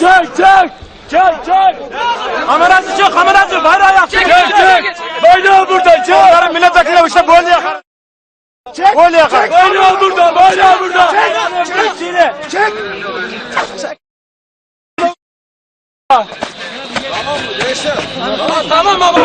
çek çek. Çek çek. Kamerası çek, kamerası bayrağı yak. Çek çek. Bayrağı burada çek. Onların milletvekili işte böyle yakar. Çek. Böyle yakar. Bayrağı burada. Bayrağı burada. Çek. Çek. Çek. Tamam baba.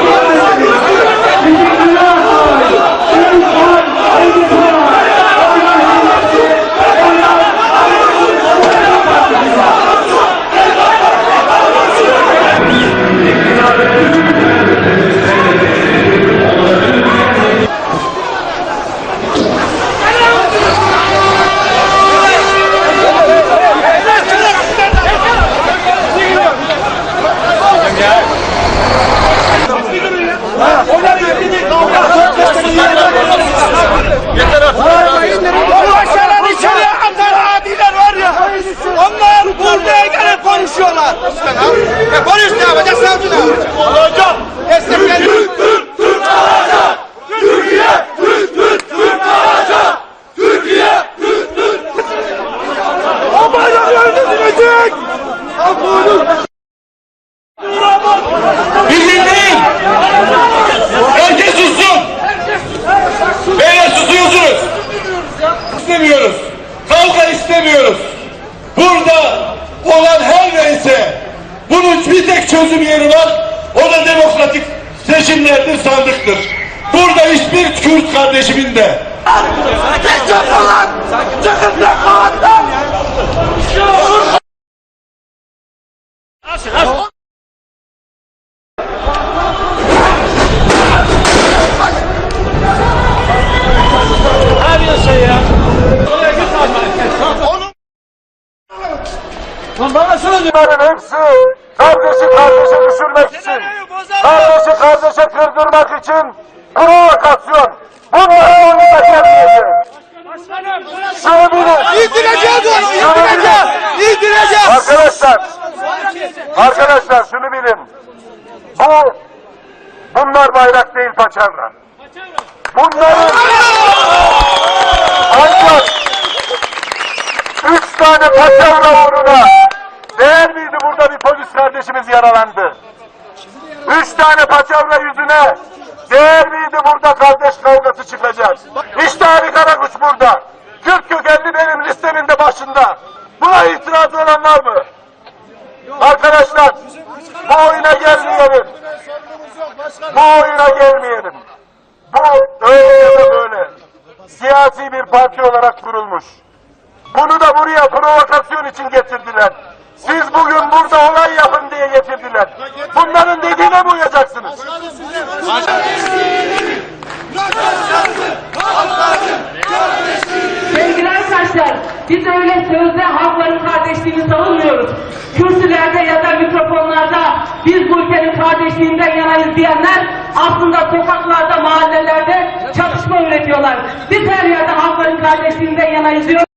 Değil. Herkes sussun. Beyler susuyorsunuz. İstemiyoruz. Kavga istemiyoruz. Burada olan her neyse bunun bir tek çözüm yeri var. O da demokratik seçimlerdir, sandıktır. Burada hiçbir Kürt kardeşimin de Tek yapın lan. Çıkın lan kavattan. Sen ya? Lan bana şunu diyor. Bunların hepsi kardeşi kardeşe düşürmek için, kardeşi kardeşe kırdırmak için provokasyon. Bunlara oyunu da gelmeyecek. Şunu bilin. İndireceğiz onu. İndireceğiz. İndireceğiz. Arkadaşlar, arkadaşlar şunu bilin. Bu, bunlar bayrak değil paçavra. Bunların ancak üç tane paçavra uğruna değer miydi burada bir polis kardeşimiz yaralandı? Üç tane paçavra yüzüne değer miydi burada kardeş kavgası çıkacak? İşte Ali Karakuş burada. Kürt kökenli benim listemin de başında. Buna itiraz olan var mı? Bu oyuna gelmeyelim. Bu oyuna gelmeyelim. Bu öyle ya da böyle. Siyasi bir parti olarak kurulmuş. Bunu da buraya provokasyon için getirdiler. Siz bugün burada olay yapın diye getirdiler. Bunların dediğine mi uyacaksınız? Sevgili arkadaşlar, biz öyle sözde halkların kardeşliğini savunmuyoruz. Kürsülerde ya da mikrofonlarda biz bu ülkenin kardeşliğinden yanayız diyenler aslında sokaklarda, mahallelerde çatışma üretiyorlar. Biz her yerde halkların kardeşliğinden yanayız diyoruz.